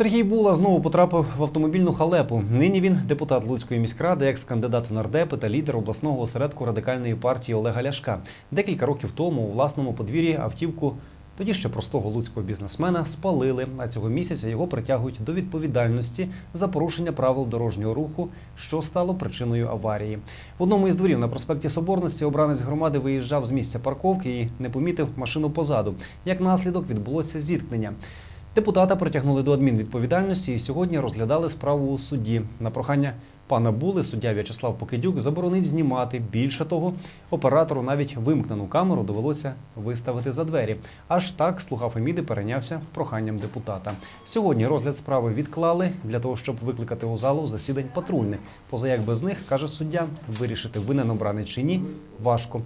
Сергій Була знову потрапив в автомобільну халепу. Нині він депутат Луцької міськради, екс-кандидат нардепи та лідер обласного осередку радикальної партії Олега Ляшка. Декілька років тому у власному подвір'ї автівку тоді ще простого луцького бізнесмена спалили. А цього місяця його притягують до відповідальності за порушення правил дорожнього руху, що стало причиною аварії. В одному із дворів на проспекті Соборності обранець громади виїжджав з місця парковки і не помітив машину позаду. Як наслідок відбулося зіткнення. Депутата притягнули до адмінвідповідальності і сьогодні розглядали справу у суді. На прохання пана Були суддя В'ячеслав Покидюк заборонив знімати. Більше того, оператору навіть вимкнену камеру довелося виставити за двері. Аж так слуга Феміди перейнявся проханням депутата. Сьогодні розгляд справи відклали для того, щоб викликати у залу засідань патрульних. Поза як без них, каже суддя, вирішити винен обраний чи ні важко.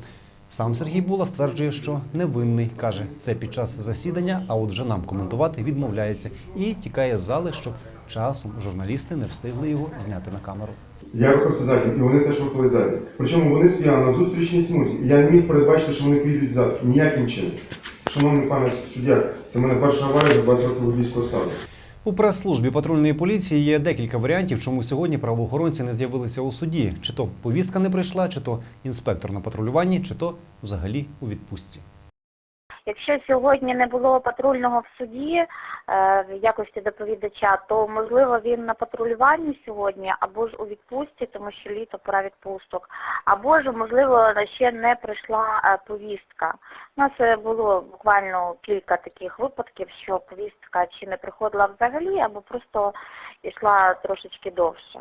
Сам Сергій Була стверджує, що невинний. каже, це під час засідання, а от вже нам коментувати відмовляється і тікає з зали, щоб часом журналісти не встигли його зняти на камеру. Я рухався заднім, і вони теж рухали заднім. Причому вони стояли на зустрічній смузі. І я не міг передбачити, що вони поїдуть зад. Ніяким чином. Шановний пане суддя, це мене перша аварія за 20 років водійського стажу. У прес-службі патрульної поліції є декілька варіантів, чому сьогодні правоохоронці не з'явилися у суді. Чи то повістка не прийшла, чи то інспектор на патрулюванні, чи то взагалі у відпустці. Якщо сьогодні не було патрульного в суді е, в якості доповідача, то можливо він на патрулюванні сьогодні або ж у відпустці, тому що літо пора відпусток, або ж можливо ще не прийшла е, повістка. У нас е, було буквально кілька таких випадків, що повістка чи не приходила взагалі, або просто йшла трошечки довше.